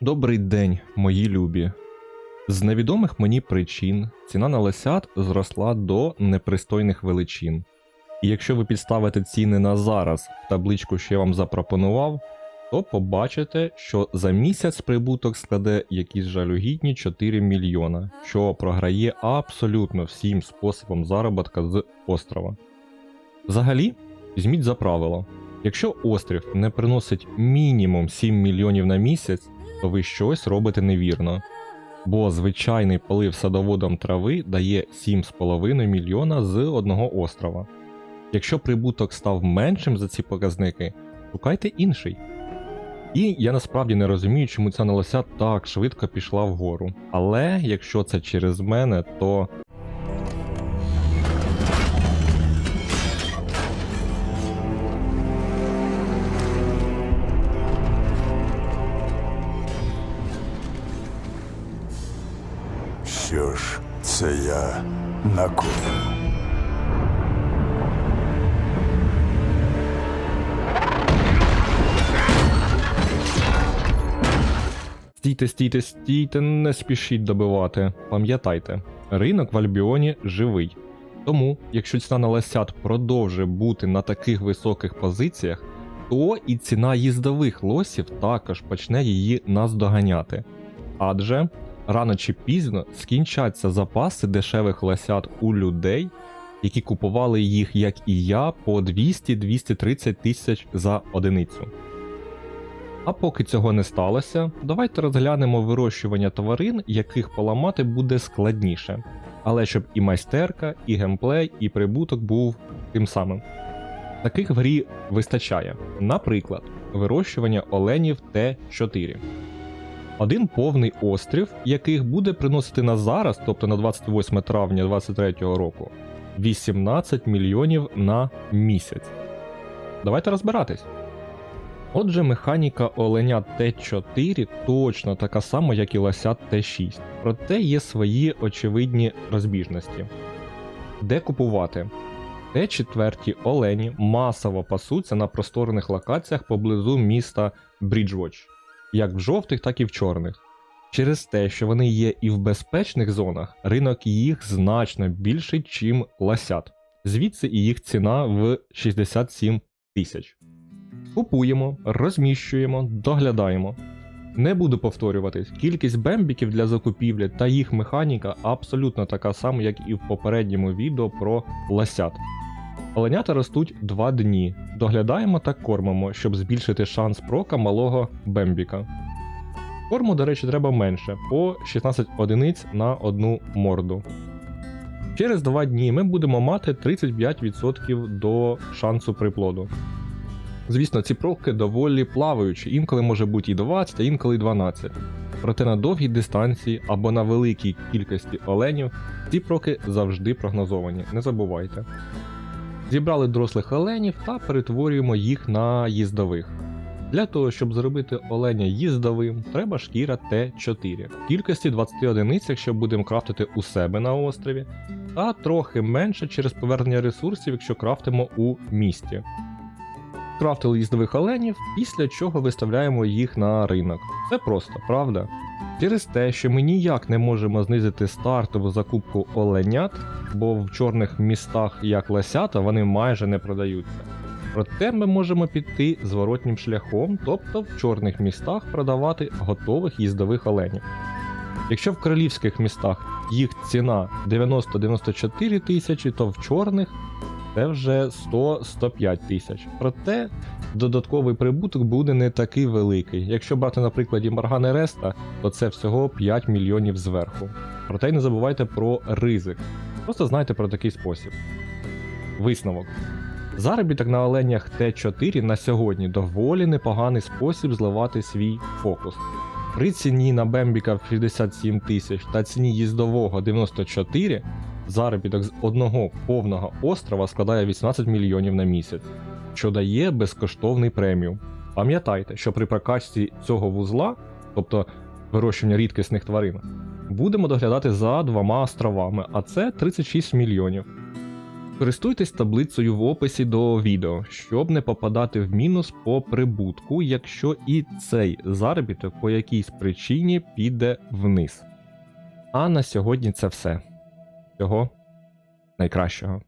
Добрий день, мої любі. З невідомих мені причин ціна на лосят зросла до непристойних величин. І якщо ви підставите ціни на зараз в табличку, що я вам запропонував, то побачите, що за місяць прибуток складе якісь жалюгідні 4 мільйона, що програє абсолютно всім способом заробітка з острова. Взагалі, візьміть за правило: якщо острів не приносить мінімум 7 мільйонів на місяць, то ви щось робите невірно. Бо звичайний полив садоводом трави дає 7,5 мільйона з одного острова. Якщо прибуток став меншим за ці показники, шукайте інший. І я насправді не розумію, чому ця налося так швидко пішла вгору. Але якщо це через мене, то Що ж, це я на кого? Стійте, стійте, стійте, не спішіть добивати. Пам'ятайте, ринок в Альбіоні живий. Тому, якщо ціна на лосят продовжує бути на таких високих позиціях, то і ціна їздових лосів також почне її наздоганяти. Адже рано чи пізно скінчаться запаси дешевих лосят у людей, які купували їх, як і я, по 200-230 тисяч за одиницю. А поки цього не сталося, давайте розглянемо вирощування тварин, яких поламати буде складніше. Але щоб і майстерка, і геймплей, і прибуток був тим самим. Таких в грі вистачає. Наприклад, вирощування оленів Т4. Один повний острів, яких буде приносити на зараз, тобто на 28 травня 2023 року, 18 мільйонів на місяць. Давайте розбиратись. Отже, механіка оленя Т4 точно така сама, як і лося Т6, проте є свої очевидні розбіжності. Де купувати? Т4 олені масово пасуться на просторних локаціях поблизу міста Бріджвоч, як в жовтих, так і в чорних. Через те, що вони є і в безпечних зонах, ринок їх значно більший, чим лосят. Звідси і їх ціна в 67 тисяч. Купуємо, розміщуємо, доглядаємо. Не буду повторюватись, кількість бембіків для закупівлі та їх механіка абсолютно така сама, як і в попередньому відео про лосят. Оленята ростуть 2 дні. Доглядаємо та кормимо, щоб збільшити шанс прока малого бембіка. Корму, до речі, треба менше по 16 одиниць на одну морду. Через 2 дні ми будемо мати 35% до шансу приплоду. Звісно, ці проки доволі плаваючі, інколи може бути і 20, а інколи і 12. Проте на довгій дистанції або на великій кількості оленів ці проки завжди прогнозовані, не забувайте. Зібрали дорослих оленів та перетворюємо їх на їздових. Для того, щоб зробити оленя їздовим, треба шкіра Т4 в кількості 20 одиниць, якщо будемо крафтити у себе на острові, та трохи менше через повернення ресурсів, якщо крафтимо у місті. Крафтили їздових оленів, після чого виставляємо їх на ринок. Це просто, правда? Через те, що ми ніяк не можемо знизити стартову закупку оленят, бо в чорних містах, як лосята, вони майже не продаються. Проте ми можемо піти зворотнім шляхом, тобто в чорних містах продавати готових їздових оленів. Якщо в королівських містах їх ціна 90-94 тисячі, то в чорних це вже 100-105 тисяч. Проте додатковий прибуток буде не такий великий. Якщо брати на прикладі Маргани Реста, то це всього 5 мільйонів зверху. Проте не забувайте про ризик. Просто знайте про такий спосіб. Висновок. Заробіток на оленях Т4 на сьогодні доволі непоганий спосіб зливати свій фокус. При ціні на Бембіка в 67 тисяч та ціні їздового 94 заробіток з одного повного острова складає 18 мільйонів на місяць, що дає безкоштовний преміум. Пам'ятайте, що при прокачці цього вузла, тобто вирощування рідкісних тварин, будемо доглядати за двома островами, а це 36 мільйонів. Користуйтесь таблицею в описі до відео, щоб не попадати в мінус по прибутку, якщо і цей заробіток по якійсь причині піде вниз. А на сьогодні це все. Всього найкращого.